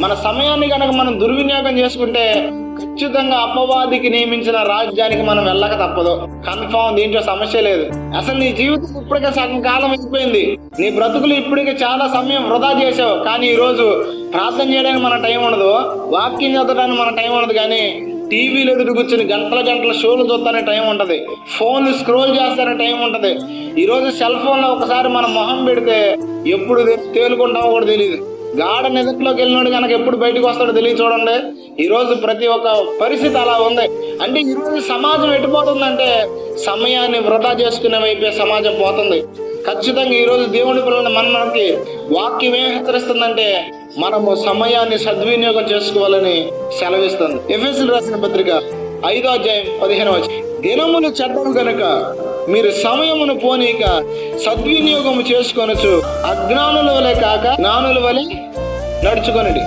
మన సమయాన్ని కనుక మనం దుర్వినియోగం చేసుకుంటే ఖచ్చితంగా అపవాదికి నియమించిన రాజ్యానికి మనం వెళ్ళక తప్పదు. కన్ఫామ్ దీంట్లో సమస్య లేదు. అసలు నీ జీవితం ఇప్పటికే సగం కాలం అయిపోయింది. నీ బ్రతుకులు ఇప్పటికే చాలా సమయం వృధా చేసావు కానీ ఈ రోజు ప్రార్థన చేయడానికి మన టైం ఉండదు. వాక్యం చదవడానికి మన టైం ఉండదు. కానీ టీవీలో ఎదురు కూర్చొని గంటల గంటల షోలు చూస్తానే టైం ఉంటుంది. ఫోన్ స్క్రోల్ చేస్తానే టైం ఉంటది. ఈ రోజు సెల్ ఫోన్లో ఒకసారి మనం మొహం పెడితే ఎప్పుడు తేలుకుంటామో కూడా తెలియదు గాఢ నిదట్లోకి వెళ్ళినోడు కనుక ఎప్పుడు బయటకు వస్తాడో తెలియ చూడండి. ఈ రోజు ప్రతి ఒక్క పరిస్థితి అలా ఉంది. అంటే ఈరోజు సమాజం ఎటుపోతుందంటే సమయాన్ని వృధా చేసుకునే వైపే సమాజం పోతుంది. ఖచ్చితంగా ఈరోజు దేవుని పిల్లలు మనకి వాక్యం ఏం హెచ్చరిస్తుందంటే మనము సమయాన్ని సద్వినియోగం చేసుకోవాలని సెలవిస్తుంది. ఎఫ్ఎస్ఎల్ రాసిన పత్రిక ఐదో అధ్యాయం పదిహేను వచ్చి దినములు చెడ్డము కనుక మీరు సమయమును పోనీక సద్వినియోగము చేసుకొనచ్చు అజ్ఞానుల వలె కాక జ్ఞానుల వలె నడుచుకొనండి.